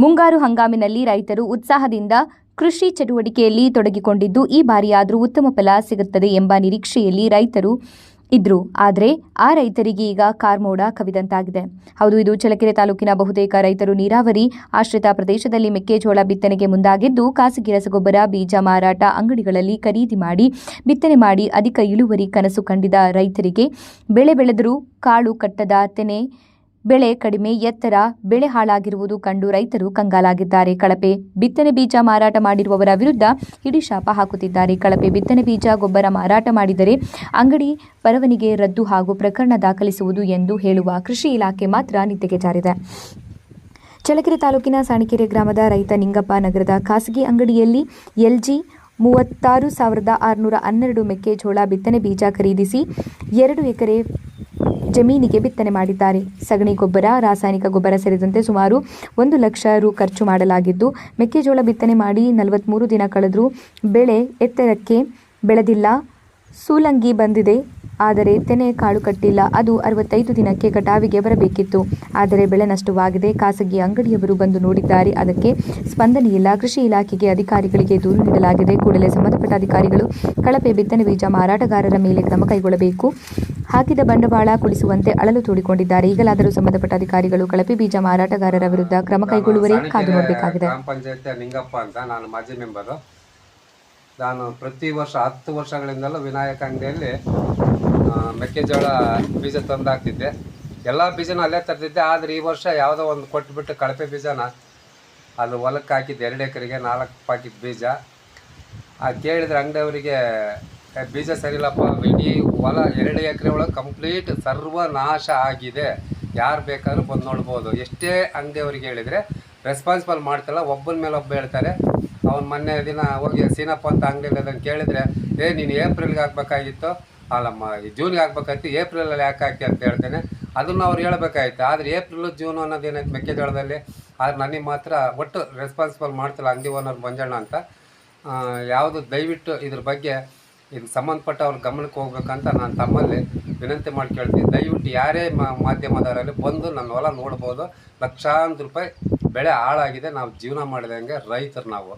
ಮುಂಗಾರು ಹಂಗಾಮಿನಲ್ಲಿ ರೈತರು ಉತ್ಸಾಹದಿಂದ ಕೃಷಿ ಚಟುವಟಿಕೆಯಲ್ಲಿ ತೊಡಗಿಕೊಂಡಿದ್ದು, ಈ ಬಾರಿಯಾದರೂ ಉತ್ತಮ ಫಲ ಸಿಗುತ್ತದೆ ಎಂಬ ನಿರೀಕ್ಷೆಯಲ್ಲಿ ರೈತರು ಇದ್ರು. ಆದರೆ ಆ ರೈತರಿಗೆ ಈಗ ಕಾರ್ಮೋಡ ಕವಿದಂತಾಗಿದೆ. ಹೌದು, ಇದು ಚಳ್ಳಕೆರೆ ತಾಲೂಕಿನ ಬಹುತೇಕ ರೈತರು ನೀರಾವರಿ ಆಶ್ರಿತ ಪ್ರದೇಶದಲ್ಲಿ ಮೆಕ್ಕೆಜೋಳ ಬಿತ್ತನೆಗೆ ಮುಂದಾಗಿದ್ದು, ಖಾಸಗಿ ರಸಗೊಬ್ಬರ, ಬೀಜ ಮಾರಾಟ ಅಂಗಡಿಗಳಲ್ಲಿ ಖರೀದಿ ಮಾಡಿ ಬಿತ್ತನೆ ಮಾಡಿ ಅಧಿಕ ಇಳುವರಿ ಕನಸು ಕಂಡಿದ ರೈತರಿಗೆ ಬೆಳೆ ಬೆಳೆದರೂ ಕಾಳು ಕಟ್ಟದ ತೆನೆ ಬೆಳೆ ಕಡಿಮೆ, ಎತ್ತರ, ಬೆಳೆ ಹಾಳಾಗಿರುವುದು ಕಂಡು ರೈತರು ಕಂಗಾಲಾಗಿದ್ದಾರೆ. ಕಳಪೆ ಬಿತ್ತನೆ ಬೀಜ ಮಾರಾಟ ಮಾಡಿರುವವರ ವಿರುದ್ಧ ಹಿಡಿಶಾಪ ಹಾಕುತ್ತಿದ್ದಾರೆ. ಕಳಪೆ ಬಿತ್ತನೆ ಬೀಜ, ಗೊಬ್ಬರ ಮಾರಾಟ ಮಾಡಿದರೆ ಅಂಗಡಿ ಪರವನಿಗೆ ರದ್ದು ಹಾಗೂ ಪ್ರಕರಣ ದಾಖಲಿಸುವುದು ಎಂದು ಹೇಳುವ ಕೃಷಿ ಇಲಾಖೆ ಮಾತ್ರ ನಿದ್ದೆಗೆ ಜಾರಿದೆ. ಚಳ್ಳಕೆರೆ ತಾಲೂಕಿನ ಸಾಣಿಕೆರೆ ಗ್ರಾಮದ ರೈತ ನಿಂಗಪ್ಪ ನಗರದ ಖಾಸಗಿ ಅಂಗಡಿಯಲ್ಲಿ ಎಲ್ಜಿ ಮೂವತ್ತಾರು ಸಾವಿರದ ಆರುನೂರ ಹನ್ನೆರಡು ಮೆಕ್ಕೆಜೋಳ ಬಿತ್ತನೆ ಬೀಜ ಖರೀದಿಸಿ ಎರಡು ಎಕರೆ ಜಮೀನಿಗೆ ಬಿತ್ತನೆ ಮಾಡಿದ್ದಾರೆ. ಸಗಣಿ ಗೊಬ್ಬರ, ರಾಸಾಯನಿಕ ಗೊಬ್ಬರ ಸೇರಿದಂತೆ ಸುಮಾರು ಒಂದು ಲಕ್ಷ ರು ಖರ್ಚು ಮಾಡಲಾಗಿದ್ದು, ಮೆಕ್ಕೆಜೋಳ ಬಿತ್ತನೆ ಮಾಡಿ ನಲವತ್ತ್ಮೂರು ದಿನ ಕಳೆದರೂ ಬೆಳೆ ಎತ್ತರಕ್ಕೆ ಬೆಳೆದಿಲ್ಲ. ಸೂಲಂಗಿ ಬಂದಿದೆ, ಆದರೆ ತೆನೆ ಕಾಳು ಕಟ್ಟಿಲ್ಲ. ಅದು ಅರವತ್ತೈದು ದಿನಕ್ಕೆ ಕಟಾವಿಗೆ ಬರಬೇಕಿತ್ತು. ಆದರೆ ಬೆಳೆ ನಷ್ಟವಾಗಿದೆ. ಖಾಸಗಿ ಅಂಗಡಿಯವರು ಬಂದು ನೋಡಿದ್ದಾರೆ. ಅದಕ್ಕೆ ಸ್ಪಂದನೆಯಿಲ್ಲ ಕೃಷಿ ಇಲಾಖೆಗೆ ಅಧಿಕಾರಿಗಳಿಗೆ ದೂರು ನೀಡಲಾಗಿದೆ. ಕೂಡಲೇ ಸಂಬಂಧಪಟ್ಟ ಅಧಿಕಾರಿಗಳು ಕಳಪೆ ಬಿತ್ತನೆ ಬೀಜ ಮಾರಾಟಗಾರರ ಮೇಲೆ ಕ್ರಮ ಕೈಗೊಳ್ಳಬೇಕು. ಹಾಕಿದ ಬಂಡವಾಳ ಕುಡಿಸುವಂತೆ ಅಳಲು ತೋಡಿಕೊಂಡಿದ್ದಾರೆ. ಈಗಲಾದರೂ ಸಂಬಂಧಪಟ್ಟ ಅಧಿಕಾರಿಗಳು ಕಳಪೆ ಬೀಜ ಮಾರಾಟಗಾರರ ವಿರುದ್ಧ ಕ್ರಮ ಕೈಗೊಳ್ಳುವರೇ ಕಾದು ನೋಡಬೇಕಾಗಿದೆ. ಗ್ರಾಮ ಪಂಚಾಯತ್ ನಿಂಗಪ್ಪ ಅಂತ ನಾನು ಮಾಜಿ ಮೆಂಬರು. ನಾನು ಪ್ರತಿ ವರ್ಷ ಹತ್ತು ವರ್ಷಗಳಿಂದಲೂ ವಿನಾಯಕ ಅಂಗಡಿಯಲ್ಲಿ ಆ, ಮೆಕ್ಕೆಜೋಳ ಬೀಜ ತಂದು ಹಾಕ್ತಿದ್ದೆ ಎಲ್ಲ ಬೀಜನ ಅಲ್ಲೇ ತರ್ತಿದ್ದೆ ಆದರೆ ಈ ವರ್ಷ ಯಾವುದೋ ಒಂದು ಕೊಟ್ಬಿಟ್ಟು ಕಳಪೆ ಬೀಜನ ಅದು ಹೊಲಕ್ಕೆ ಹಾಕಿದ್ದೆ ಎರಡು ಎಕರೆಗೆ ನಾಲ್ಕು ಪಾಕಿದ ಬೀಜ. ಆ ಕೇಳಿದ್ರೆ ಅಂಗಡಿಯವರಿಗೆ "ಏ, ಬೀಜ ಸರಿಲ್ಲಪ್ಪ ಇಡೀ ಹೊಲ ಎರಡು ಎಕರೆ ಒಳಗೆ ಕಂಪ್ಲೀಟ್ ಸರ್ವನಾಶ ಆಗಿದೆ. ಯಾರು ಬೇಕಾದ್ರೂ ಬಂದು ನೋಡ್ಬೋದು. ಎಷ್ಟೇ ಅಂಗಡಿಯವ್ರಿಗೆ ಹೇಳಿದರೆ ರೆಸ್ಪಾನ್ಸಿಬಲ್ ಮಾಡ್ತಾರಲ್ಲ ಒಬ್ಬನ ಮೇಲೆ ಒಬ್ಬ ಹೇಳ್ತಾರೆ. ಅವ್ನು ಮೊನ್ನೆ ದಿನ ಹೋಗಿ, ಸೀನಪ್ಪ ಅಂತ ಅಂಗಡಿಯಲ್ಲಿ ಅದನ್ನು ಕೇಳಿದರೆ, ಏ, ನೀನು ಏಪ್ರಿಲ್ಗೆ ಹಾಕ್ಬೇಕಾಗಿತ್ತು? ಅಲ್ಲಮ್ಮ ಜೂನ್ಗೆ ಹಾಕ್ಬೇಕಾಯ್ತು, ಏಪ್ರಿಲಲ್ಲಿ ಯಾಕೆ ಹಾಕಿ? ಅಂತ ಹೇಳ್ತೇನೆ. ಅದನ್ನು ಅವ್ರು ಹೇಳಬೇಕಾಯ್ತು. ಆದರೆ ಏಪ್ರಿಲ್, ಜೂನು ಅನ್ನೋದೇನಾಯ್ತು ಮೆಕ್ಕೆಜೋಳದಲ್ಲಿ? ಆದ್ರೆ ನನಗೆ ಮಾತ್ರ ಒಟ್ಟು ರೆಸ್ಪಾನ್ಸಿಬಲ್ ಮಾಡ್ತಿಲ್ಲ ಅಂಗಡಿ ಓನರ್ ಮಂಜಣ್ಣ ಅಂತ. ಯಾವುದು ದಯವಿಟ್ಟು ಇದ್ರ ಬಗ್ಗೆ ಇದು ಸಂಬಂಧಪಟ್ಟ ಅವ್ರ ಗಮನಕ್ಕೆ ಹೋಗ್ಬೇಕಂತ ನಾನು ತಮ್ಮಲ್ಲಿ ವಿನಂತಿ ಮಾಡಿ ಕೇಳ್ತೀನಿ. ದಯವಿಟ್ಟು ಯಾರೇ ಮಾಧ್ಯಮದವರಲ್ಲಿ ಬಂದು ನನ್ನ ಹೊಲ ನೋಡ್ಬೋದು, ಲಕ್ಷಾಂತರ ರೂಪಾಯಿ ಬೆಳೆ ಹಾಳಾಗಿದೆ, ನಾವು ಜೀವನ ಮಾಡಿದಂಗೆ ರೈತರು ನಾವು.